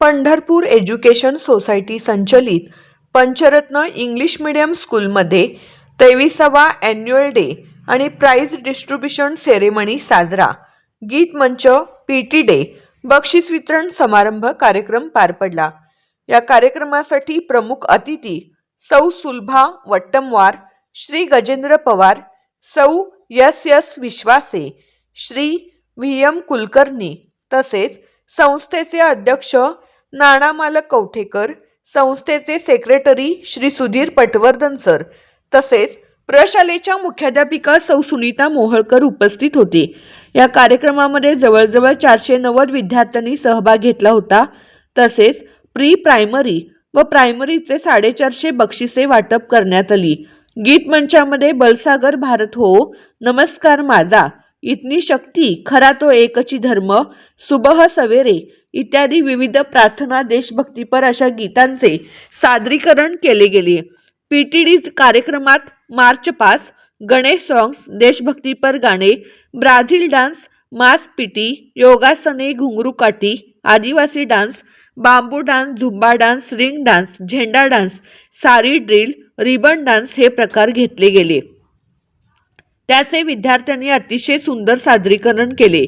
Pandharpur education society संचलित पंचरत्न English medium स्कूलमध्ये तेविसावा ॲन्युअल डे आणि प्राईज डिस्ट्रीब्युशन सेरेमनी साजरा. गीत मंच पी टी डे बक्षीस वितरण समारंभ कार्यक्रम पार पडला. या कार्यक्रमासाठी प्रमुख अतिथी सौ सुलभा वट्टमवार श्री गजेंद्र पवार सौ यस यस विश्वासे श्री व्ही एम कुलकर्णी तसेच संस्थेचे अध्यक्ष नाणामालक कवठेकर संस्थेचे सेक्रेटरी श्री सुधीर पटवर्धन सर तसेच प्रशालेच्या मुख्याध्यापिका सौ सुनीता मोहळकर उपस्थित होते. या कार्यक्रमामध्ये जवळजवळ चारशे नव्वद विद्यार्थ्यांनी सहभाग घेतला होता. तसेच प्री प्रायमरी व प्रायमरीचे साडेचारशे बक्षिसे वाटप करण्यात आली. गीत मंचामध्ये बलसागर भारत हो नमस्कार माझा इतनी शक्ती खरा तो एकची धर्म सुबह सवेरे इत्यादी विविध प्रार्थना देशभक्तीपर अशा गीतांचे सादरीकरण केले गेले. पी टी डी कार्यक्रमात मार्च पास गणेश सॉंग्स देशभक्तीपर गाणे ब्राझील डान्स मास पिटी योगासने घुंगरू काठी आदिवासी dance bamboo dance zumba dance ring dance झेंडा dance sari drill ribbon dance हे प्रकार घेतले गेले. त्याचे विद्यार्थ्यांनी अतिशय सुंदर सादरीकरण केले.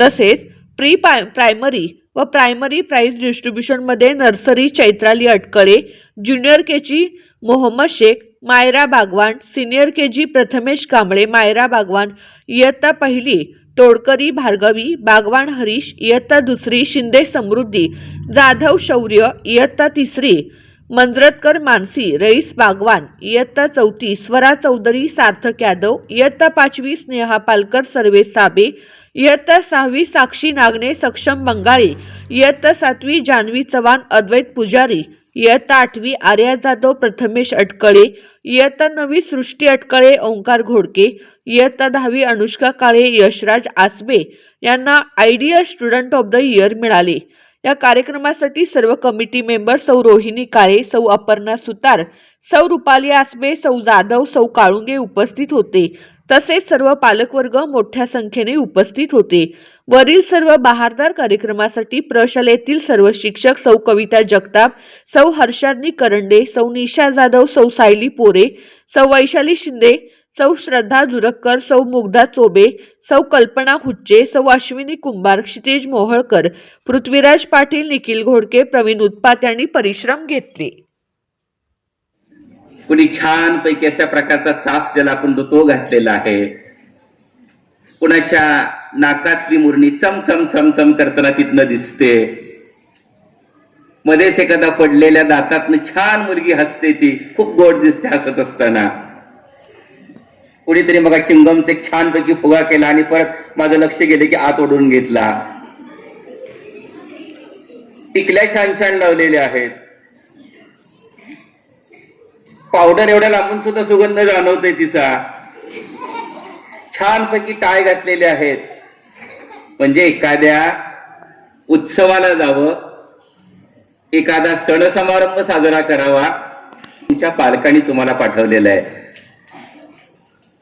तसेच प्री पाय प्रायमरी व primary prize डिस्ट्रीब्युशनमध्ये nursery Chaitrali Atkale junior K G Mohammad Shaikh Myra Bagwan senior K G Prathamesh Kamble Myra Bagwan इयत्ता पहिली तोडकरी भार्गवी बागवान हरीश इयत्ता दुसरी शिंदे समृद्धी जाधव शौर्य इयत्ता तिसरी मंजरतकर मानसी रईस बागवान इयत्ता चौथी स्वरा चौधरी सार्थक यादव इयत्ता पाचवी स्नेहा पालकर सर्वे साबे इयत्ता सहावी साक्षी नागणे सक्षम बंगाळी इयत्ता सातवी जान्हवी चव्हाण अद्वैत पुजारी इयत्ता आठवी आर्या जाधव प्रथमेश अटकळे इयत्ता नववी सृष्टी अटकळे ओंकार घोडके इयत्ता दहावी अनुष्का काळे यशराज आसबे यांना ideal student of the year मिळाले. या कार्यक्रमासाठी सर्व कमिटी मेंबर सौ रोहिणी काळे सौ अपर्णा सुतार सौ रुपाली आसबे सौ जाधव सौ काळुंगे उपस्थित होते. तसेच सर्व पालकवर्ग मोठ्या संख्येने उपस्थित होते. वरील सर्व बहारदार कार्यक्रमासाठी प्रशालेतील सर्व शिक्षक सौ कविता जगताप सौ हर्षादनी करंडे सौ निशा जाधव सौ सायली पोरे सौ वैशाली शिंदे सौ श्रद्धा जुरक्कर सौ मुग्धा चोबे सौ कल्पना हुच्चे सौ अश्विनी कुंभार क्षितेज मोहळकर पृथ्वीराज पाटील निखिल घोडके प्रवीण उत्पात यांनी परिश्रम घेतले. कुणी छान पैकी अशा प्रकारचा चास ज्याला आपण तो घातलेला आहे. कुणाच्या नाकातली मुरणी चम चम करताना तिथनं दिसते. मध्येच एखादा पडलेल्या दातातनं छान मुलगी हसते ती. खूप गोड दिसते हसत असताना. कुणीतरी मग चिंगमचे छानपैकी फुगा केला आणि परत माझं लक्ष गेलं की आत ओढून घेतला. टिकल्या छान छान लावलेल्या आहेत. पावडर एवढ्या लांबून सुद्धा सुगंध जाणवतोय तिचा. छानपैकी टाय घातलेले आहेत. म्हणजे एखाद्या उत्सवाला जावं एखादा सण समारंभ साजरा करावा तुमच्या पालकांनी तुम्हाला पाठवलेलं आहे.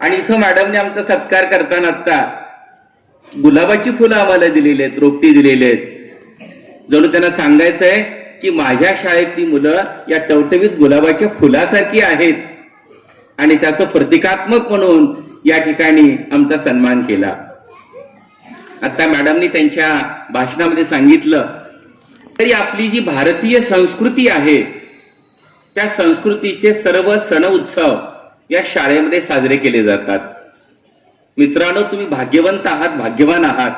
आणि इथं मॅडमने आमचा सत्कार करताना आता गुलाबाची फुलं आम्हाला दिलेली आहेत रोपटी दिलेली आहेत जणू त्यांना सांगायचंय की माझ्या शाळेतली मुलं या टवटवीत गुलाबाच्या फुलासारखी आहेत. आणि त्याचं प्रतिकात्मक म्हणून या ठिकाणी आमचा सन्मान केला. आता मॅडमनी त्यांच्या भाषणामध्ये सांगितलं तरी आपली जी भारतीय संस्कृती आहे त्या संस्कृतीचे सर्व सण उत्सव या शाळेमध्ये साजरे केले जातात. मित्रांनो तुम्ही भाग्यवंत आहात भाग्यवान आहात.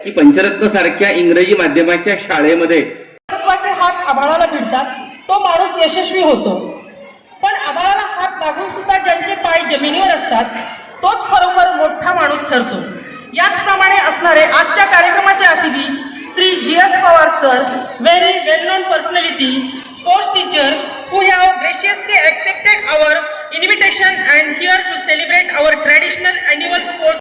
की पंचरत्न सारख्या इंग्रजी माध्यमाच्या शाळेमध्ये महत्त्वाचे हात आभाळाला भिडतात तो माणूस यशस्वी होतो. पण आभाळाला हात लागून सुद्धा ज्यांचे पाय जमिनीवर असतात तोच खरोखर मोठा माणूस ठरतो. याचप्रमाणे असणारे आजच्या कार्यक्रमाचे अतिथी Shri G S Pawar sir very well known personality sports teacher who have graciously accepted our invitation and here to celebrate our traditional annual sports